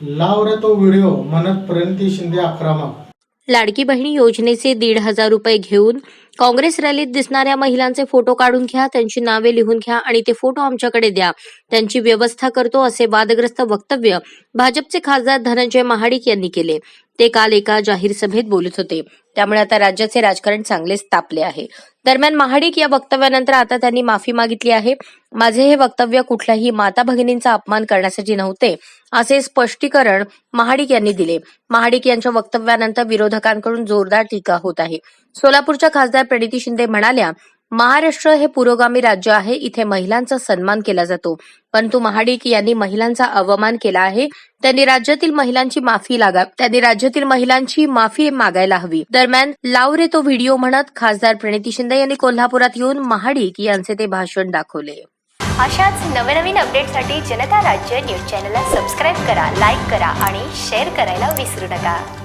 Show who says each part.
Speaker 1: लाव रे तो व्हिडिओ म्हणत प्रणिती शिंदे आक्रमक
Speaker 2: लाडकी बहिणी योजनेचे दीड हजार रुपये घेऊन काँग्रेस रॅलीत दिसणाऱ्या महिलांचे फोटो काढून घ्या त्यांची नावे लिहून घ्या आणि ते फोटो आमच्याकडे द्या. त्यांची व्यवस्था करतो असे वादग्रस्त वक्तव्य भाजपचे खासदार धनंजय महाडिक यांनी केले. ते काल एका जाहीर सभेत बोलत होते. त्यामुळे आता राज्याचे राजकारण चांगलेच तापले आहे. दरम्यान महाडिक या वक्तव्यानंतर आता त्यांनी माफी मागितली आहे. माझे हे वक्तव्य कुठल्याही माता भगिनींचा अपमान करण्यासाठी नव्हते असे स्पष्टीकरण महाडिक यांनी दिले. महाडिक यांच्या वक्तव्यानंतर विरोधकांकडून जोरदार टीका होत आहे. सोलापूरच्या खासदार प्रणिती शिंदे म्हणाल्या महाराष्ट्र हे पुरोगामी राज्य आहे. इथे महिलांचा सन्मान केला जातो. परंतु महाडिक यांनी महिलांचा अवमान केला आहे. त्यांनी राज्यातील महिलांची माफी लागा त्यांनी राज्यातील महिलांची माफी मागायला हवी. दरम्यान लाव रे तो व्हिडिओ म्हणत खासदार प्रणिती शिंदे यांनी कोल्हापुरात येऊन महाडिक यांचे ते भाषण दाखवले.
Speaker 3: अशाच नवनवीन अपडेटसाठी जनता राज्य न्यूज चॅनलला सबस्क्राईब करा लाईक करा आणि शेअर करायला विसरू नका.